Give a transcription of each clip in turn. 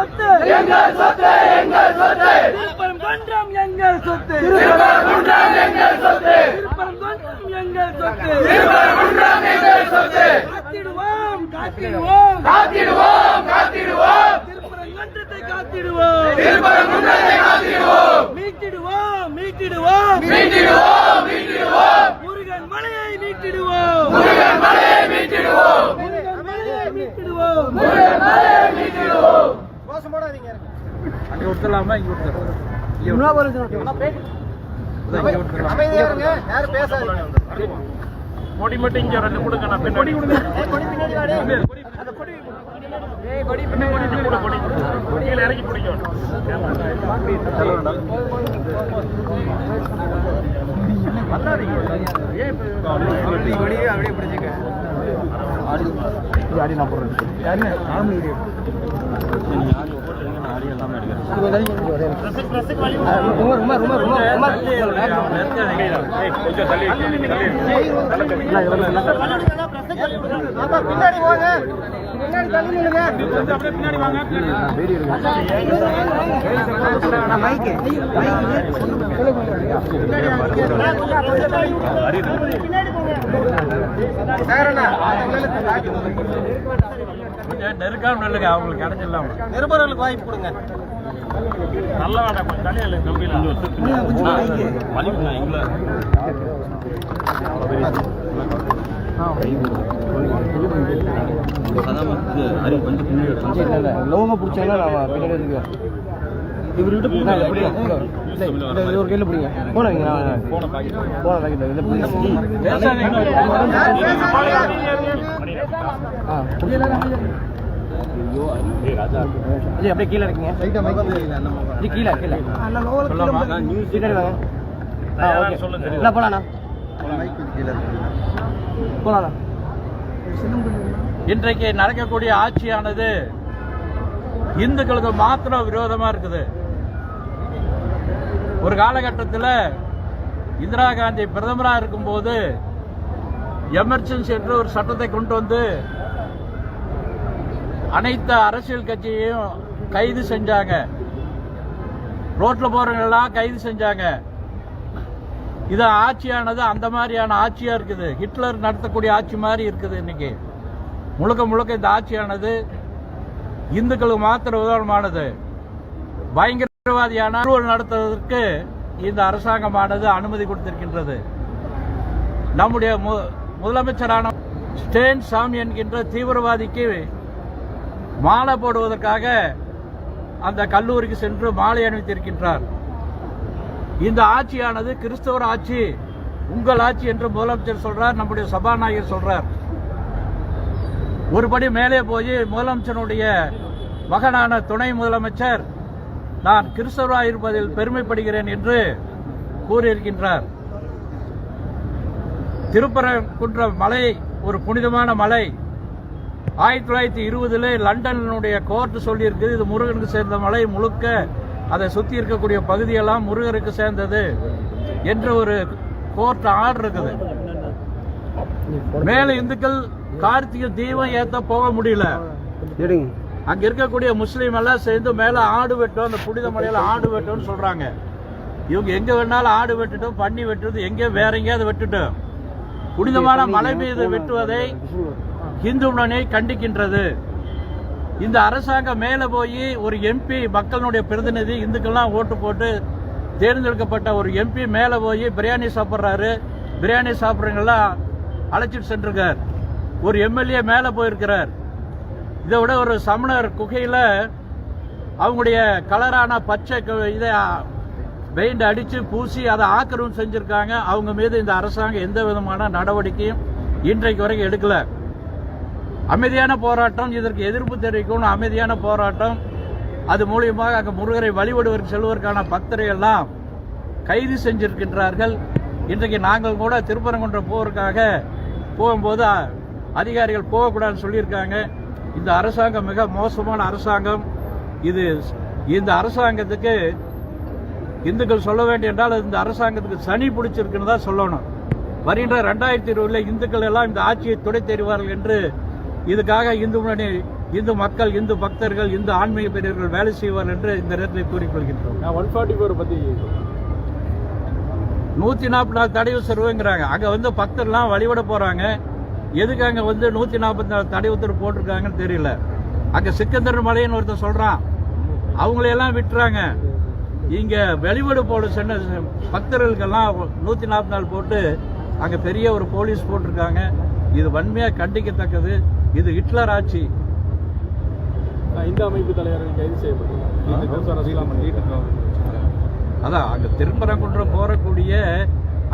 சொத்து. எங்கள் சொத்து எங்கள் சொத்து. திருப்பரங்குன்றம் எங்கள் சொத்து. திருப்பரங்குன்றம் எங்கள் சொத்து. திருப்பரங்குன்றம் எங்கள் சொத்து. திருப்பரங்குன்றம் எங்கள் சொத்து. காத்திடுவோம் காத்திடுவோம். காத்திடுவோம் காத்திடுவோம். திருப்பரங்குன்றத்தை காத்திடுவோம். திருப்பரங்குன்றத்தை காத்திடுவோம். மீட்டிடுவோம் மீட்டிடுவோம் மீட்டிடுவோம். மீட்டிடுவோம். கொடுத்துடலாமா இங்க கொடுத்துடலாம் கொடி மட்டும் இங்க ரெண்டு கொடுங்க நான் பின்னாடி. கொடி பின்னாடி கொடி கொடி கொடி கீழே இறக்கி பிடிக்கும் கொஞ்சம் தள்ளி அப்படியே பின்னாடி வாங்க நெருக்காம நில்லுங்க அவங்களுக்கு கிடைச்சிடலாம் நிருபர்களுக்கு வாய்ப்பு கொடுங்க. நல்ல வேண்டாம் கொஞ்சம் தள்ளி இல்லை. கம்பியில் லோங்க பிடிச்சாங்க நான் பின்னாடி இவர்கிட்ட பிடிங்க ஒரு கையில் பிடிங்க போன வைங்க போன பாக்கெட் இதில் பிடிங்க ஆ ஜி அப்படியே கீழே இருக்கீங்க ஜி கீழே கீழே பின்னாடி வாங்க ஆ ஓகே சொல்லுங்க. என்ன போலாண்ணா போலாண்ணா இன்றைக்கு நடக்கக்கூடிய ஆட்சியானது இந்துக்களுக்கு மாத்திரம் விரோதமா இருக்குது ஒரு காலகட்டத்தில் இந்திரா காந்தி பிரதமரா இருக்கும்போது எமர்ஜென்சி என்று ஒரு சட்டத்தை கொண்டு வந்து அனைத்து அரசியல் கட்சியையும் கைது செஞ்சாங்க. ரோட்ல போறவங்க எல்லாம் கைது செஞ்சாங்க. இது ஆட்சியானது அந்த மாதிரியான ஆட்சியா இருக்குது. ஹிட்லர் நடத்தக்கூடிய ஆட்சி மாதிரி இருக்குது இன்னைக்கு. முழுக்க முழுக்க இந்த ஆட்சியானது இந்துக்களுக்கு மாத்திர உதாரணமானது தீவிரவாதியான ஊழல் நடத்துவதற்கு இந்த அரசாங்கமானது அனுமதி கொடுத்திருக்கின்றது. நம்முடைய மு- முதலமைச்சரான ஸ்டேன் சாமி என்கின்ற தீவிரவாதிக்கு மாலை போடுவதற்காக அந்த கல்லூரிக்கு சென்று மாலை அணிவித்திருக்கின்றார். இந்த ஆட்சியானது கிறிஸ்தவர் ஆட்சி உங்கள் ஆட்சி என்று முதலமைச்சர் சொல்றார் நம்முடைய சபாநாயகர் சொல்றார். ஒருபடி மேலே போய் முதலமைச்சருடைய மகனான துணை முதலமைச்சர் நான் கிறிஸ்தவராக இருப்பதில் பெருமைப்படுகிறேன் என்று கூறியிருக்கின்றார். திருப்பரங்குன்ற மலை ஒரு புனிதமான மலை. ஆயிரத்தி தொள்ளாயிரத்தி இருபதுல லண்டனுடைய கோர்ட் சொல்லியிருக்கு இது முருகனுக்கு சேர்ந்த மலை முழுக்க அதை சுத்தி இருக்கக்கூடிய பகுதியெல்லாம் முருகருக்கு சேர்ந்தது என்ற ஒரு கோர்ட் ஆர்டர் இருக்குது. மேல இந்துக்கள் கார்த்திகை தீபம் ஏத்த போக முடியல. அங்க இருக்கக்கூடிய முஸ்லீம் எல்லாம் சேர்ந்து மேல ஆடு வெட்டும் அந்த புனித மலையில ஆடு வெட்டும்னு சொல்றாங்க. இவங்க எங்க வேணாலும் ஆடு வெட்டுட்டும் பண்ணி வெட்டுறது எங்கே வேற எங்கேயாவது வெட்டுட்டும். புனிதமான மலை மீது வெட்டுவதை இந்து முன்னணி கண்டிக்கின்றது. இந்த அரசாங்கம் மேல போய் ஒரு எம்பி மக்களுடைய பிரதிநிதி இந்துக்கள்லாம் ஓட்டு போட்டு தேர்ந்தெடுக்கப்பட்ட ஒரு எம்பி மேல போய் பிரியாணி சாப்பிட்றாரு. பிரியாணி சாப்பிட்றவங்கெல்லாம் அழைச்சிட்டு சென்றிருக்கார். ஒரு எம்எல்ஏ மேல போயிருக்கிறார். இதை விட ஒரு சமணர் குகையில் அவங்களுடைய கலரான பச்சை க- இதை பெயிண்ட் அடித்து பூசி அதை ஆக்கிரமம் செஞ்சுருக்காங்க. அவங்க மீது இந்த அரசாங்கம் எந்த விதமான நடவடிக்கையும் இன்றைக்கு வரைக்கும் எடுக்கலை. அமைதியான போராட்டம் இதற்கு எதிர்ப்பு தெரிவிக்கணும் அமைதியான போராட்டம். அது மூலியமாக அங்கே முருகரை வழிபடுவதற்கு செல்வதற்கான பக்தரை எல்லாம் கைது செஞ்சிருக்கின்றார்கள். இன்றைக்கு நாங்கள் கூட திருப்பரங்குன்றம் போவதற்காக போகும்போது அதிகாரிகள் போகக்கூடாதுன்னு சொல்லியிருக்காங்க. இந்த அரசாங்கம் மிக மோசமான அரசாங்கம். இது இந்த அரசாங்கத்துக்கு இந்துக்கள் சொல்ல வேண்டிய என்றால் இந்த அரசாங்கத்துக்கு சனி பிடிச்சிருக்குன்னு தான் சொல்லணும். வருகின்ற ரெண்டாயிரத்தி இருபதுல இந்துக்கள் எல்லாம் இந்த ஆட்சியை துடை தெரிவார்கள் என்று இதுக்காக இந்து முன்னணி இந்து மக்கள் இந்து பக்தர்கள் இந்து ஆன்மீக பெரியவர்கள் வேலை செய்வார் என்று இந்த நேரத்தில் கூறிக்கொள்கின்றோம். நான் ஒன் ஃபார்ட்டி ஃபோர் பற்றி நூத்தி நாற்பது நாள் தடை உத்தரவுங்கிறாங்க. அங்க வந்து பக்தர்லாம் வழிபட போறாங்க. எதுக்கு அங்க வந்து நூத்தி நாற்பத்தி நாலு தடை உத்தரவு போட்டிருக்காங்கன்னு தெரியல. அங்க சிக்கந்தர் மலைன்னு ஒருத்தன் சொல்றான். அவங்களையெல்லாம் விட்டுறாங்க. இங்க வெளிவடு போட சொன்ன பக்தர்களுக்கெல்லாம் நூத்தி நாற்பத்தி நாலு போட்டு அங்க பெரிய ஒரு போலீஸ் போட்டிருக்காங்க. இது வன்மையா கண்டிக்கத்தக்கது. இது ஹிட்லர் ஆட்சி. இந்த அமைப்பு தலைவர்கள் கைது செய்யப்பட்டார் அதான் அங்க திருப்பரங்குன்றம் போறக்கூடிய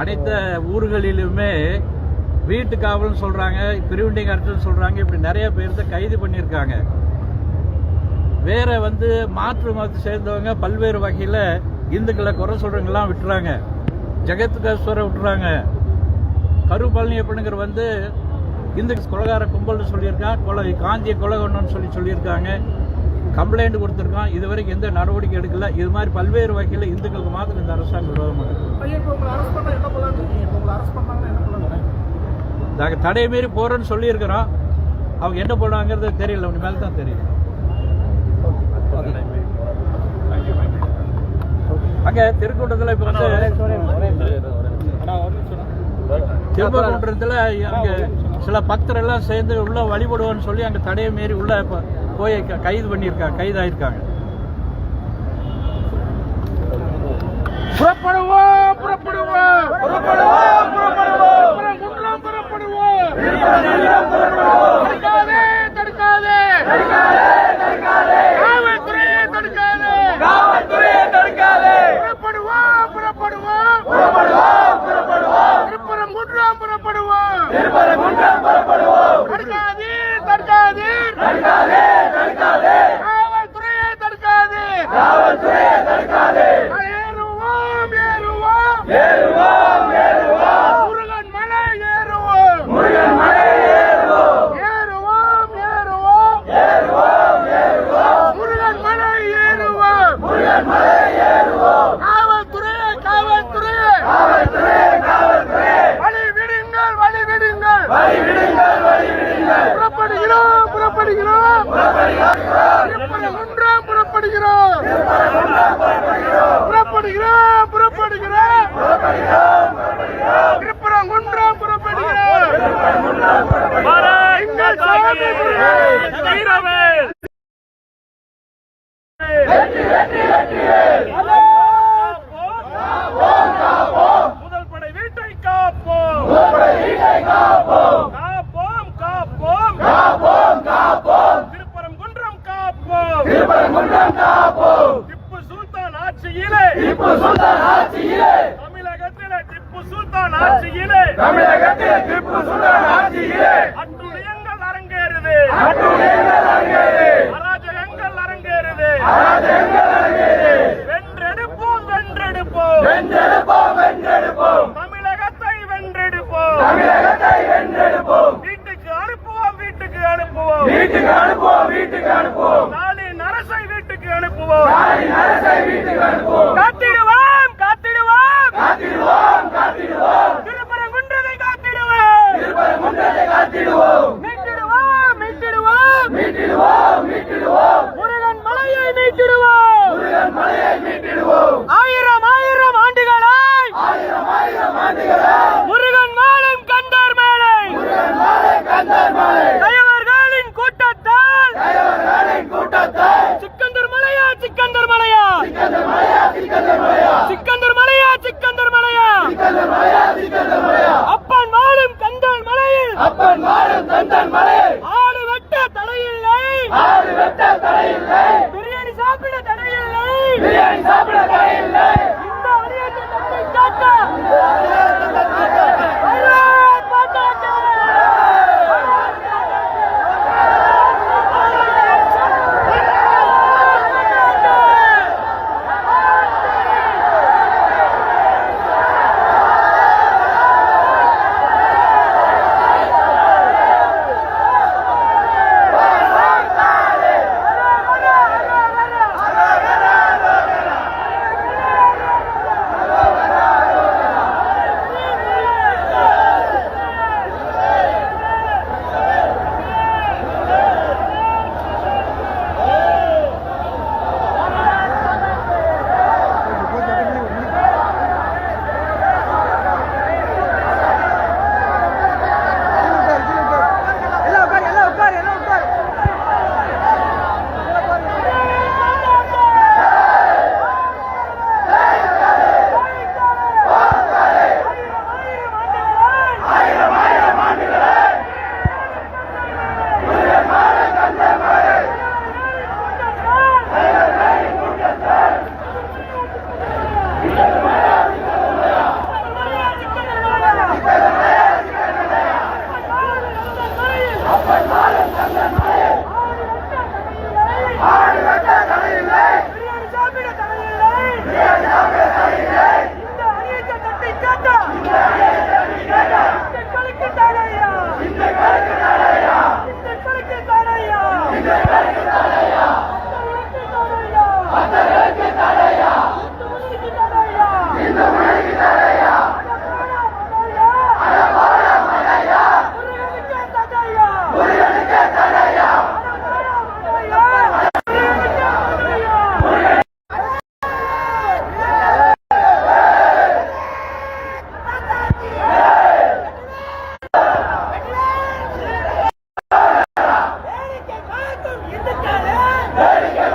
அனைத்து ஊர்களிலுமே வீட்டு காவல்னு சொல்கிறாங்க பிரிவிண்டிங் அரசுன்னு சொல்கிறாங்க இப்படி நிறைய பேர் கைது பண்ணியிருக்காங்க. வேற வந்து மாற்று மதத்தை சேர்ந்தவங்க பல்வேறு வகையில் இந்துக்களை குறை சொல்கிறவங்கெல்லாம் விட்டுறாங்க. ஜெகத்கேஸ்வரை விட்டுறாங்க. கரு பழனியப்பனுங்கிற வந்து இந்து கொலகார கும்பல்னு சொல்லியிருக்கான் கொலை காந்திய கொலை கொண்டோன்னு சொல்லி சொல்லியிருக்காங்க. கம்ப்ளைண்ட் கொடுத்துருக்கான். இது வரைக்கும் எந்த நடவடிக்கை எடுக்கல. இது மாதிரி பல்வேறு வகையில் இந்துக்களுக்கு மாத்திரம் இந்த அரசாங்கம் விரோதம் நாங்கள் தடை மீறி போறோன்னு சொல்லியிருக்கிறோம். அவங்க என்ன பண்ணுவாங்கிறது தெரியல. மேலே தான் தெரியும் அங்க திருக்கூட்டத்தில் இப்போ வந்து திருப்பரங்குன்றத்தில் அங்க சில பக்தர் எல்லாம் சேர்ந்து உள்ள வழிபடுவோன்னு சொல்லி அங்க தடையை மீறி உள்ள இப்ப போய் கைது பண்ணியிருக்காங்க கைதாயிருக்காங்க. புறப்படுவோம் புறப்படுவோம் புறப்படுவோம் புறப்படுவோம் தடுக்காதே தடுக்காதே. காவல்துறையை தடுக்காதே. காவல்துறையை தடுக்காதே புறப்படுவோம் புறப்படுவோம். புறப்படுவோம் புறப்படுவோம் திருப்பரங்குன்றம் புறப்படுவோம். திருப்பரங்குன்றம் புறப்படுவோம் தடுக்காதே தடுக்காதே. தடுக்காதே தடுக்காதே காவல்துறையை தடுக்காதே. காவல்துறையை புறப்படுகிறோம் புறப்படுகிறோம் திருப்பரங்குன்றம் புறப்படுகிறோம் எங்கள் சாமி முதல் படை வீட்டை காப்போம். காப்போம் காப்போம். காப்போம் காப்போம். திருப்பரங்குன்றம் காப்போம் திருப்பரங்குன்றம் காப்போம். திப்பு சுல்தான் ஆட்சியிலே. திப்பு America!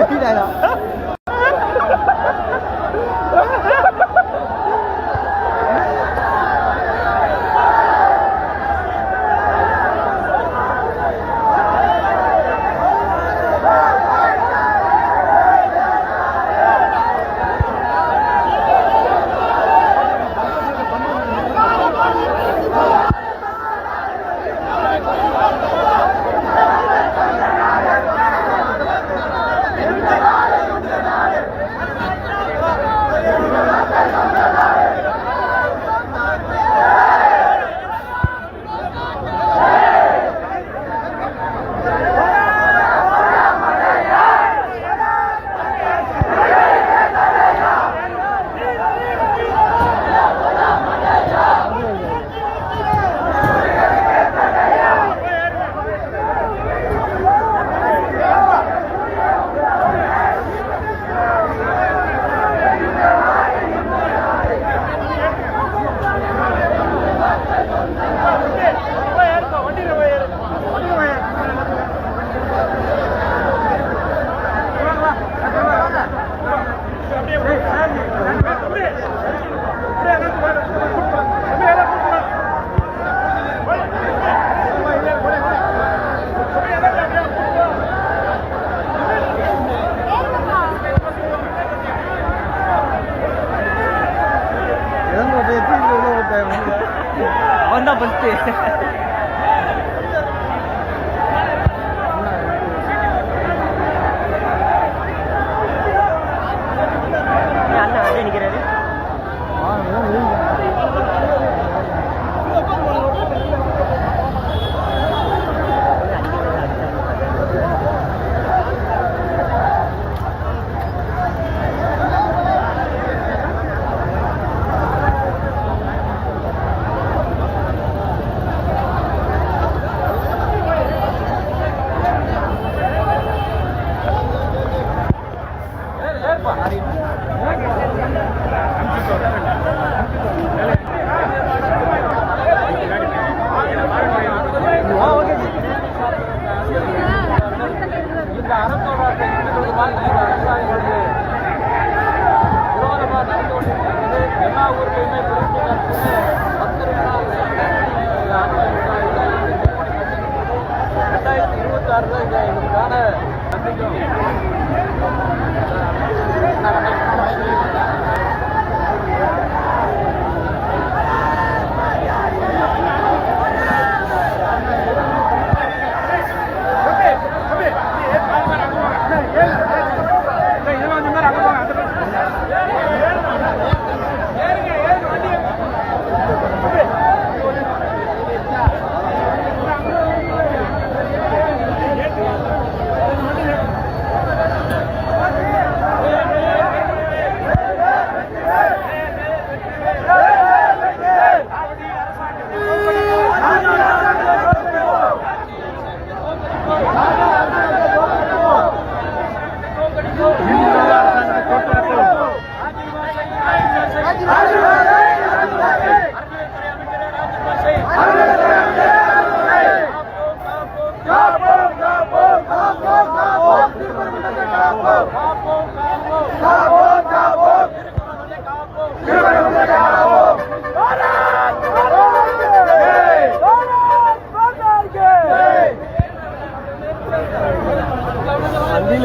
தெரியல வந்தா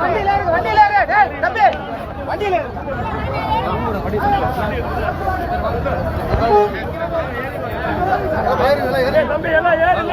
வண்டியில இருக்கு வண்டியில இருக்கு டேய் தம்பி வண்டியில இருக்கு எல்லாம் ஏறுங்க